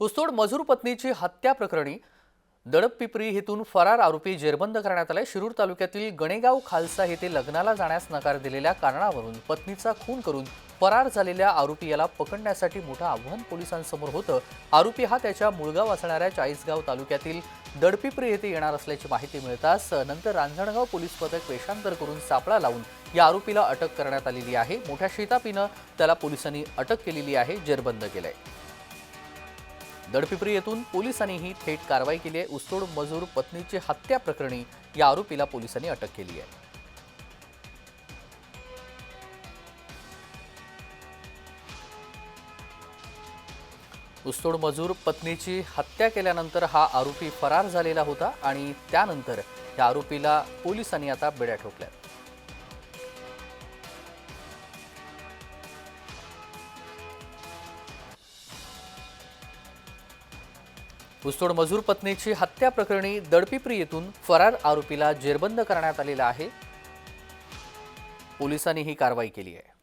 ऊसतोड मजूर पत्नीची हत्या प्रकरणी दडपपिपरी येथून फरार आरोपी जेरबंद करण्यात आलाय. शिरूर तालुक्यातील गणेगाव खालसा येथे लग्नाला जाण्यास नकार दिलेल्या कारणावरून पत्नीचा खून करून फरार झालेल्या आरोपी याला पकडण्यासाठी मोठं आव्हान पोलिसांसमोर होतं. आरोपी हा त्याच्या मुळगाव असणाऱ्या चाळीसगाव तालुक्यातील दडपिपरी येथे येणार असल्याची माहिती मिळताच नंतर रांजणगाव पोलीस पथक वेषांतर करून सापळा लावून या आरोपीला अटक करण्यात आलेली आहे. मोठ्या शेतापीनं त्याला पोलिसांनी अटक केलेली आहे जेरबंद केलंय. दडपिपरी येथून पोलिसांनीही थेट कारवाई केली आहे. ऊसतोड मजूर पत्नीची हत्या प्रकरणी या आरोपीला पोलिसांनी अटक केली आहे. उस्तोड मजूर पत्नीची हत्या केल्यानंतर हा आरोपी फरार झालेला होता आणि त्यानंतर या आरोपीला पोलिसांनी आता बेड्या ठोकल्या ऊसतोड मजूर पत्नीची हत्या प्रकरणी दडपिपरी येथून फरार आरोपीला जेरबंद करण्यात आलेला आहे. पोलिसांनी ही कारवाई केली आहे.